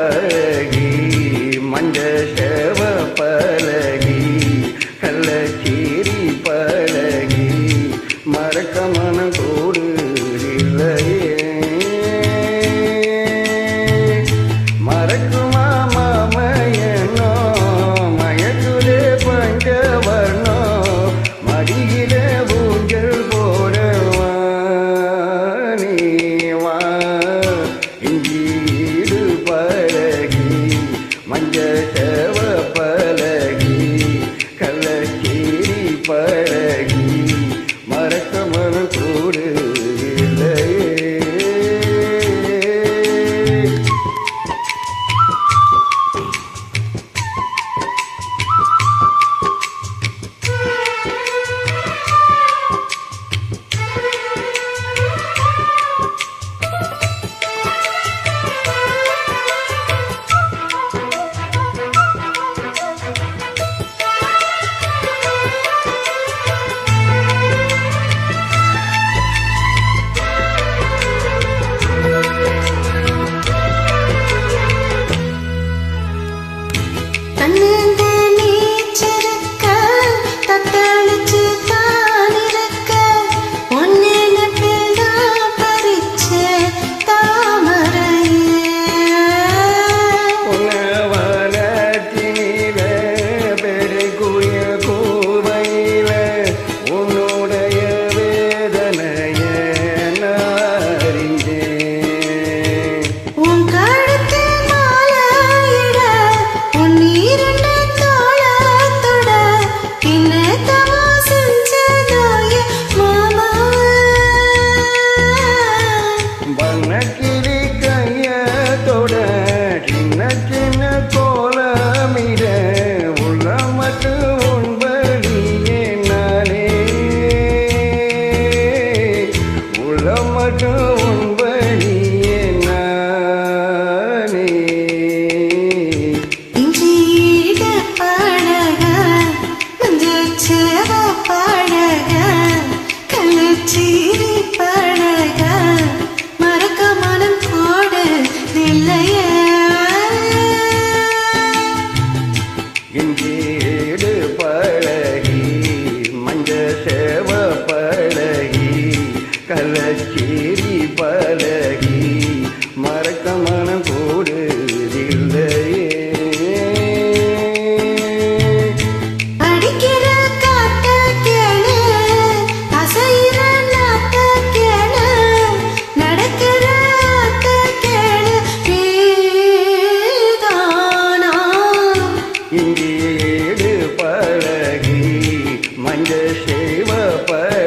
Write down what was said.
பலகி மஞ்ச செவ பலகி கள்ளச்சேரி பலகி மறக்கமன பழக கலச்சீரி பழக மறக்க மனம் போடு நிலைய இங்கேடு பழகி மஞ்ச சேவ பழகி இங்கேடு பழகி மஞ்ச சேவ பழகி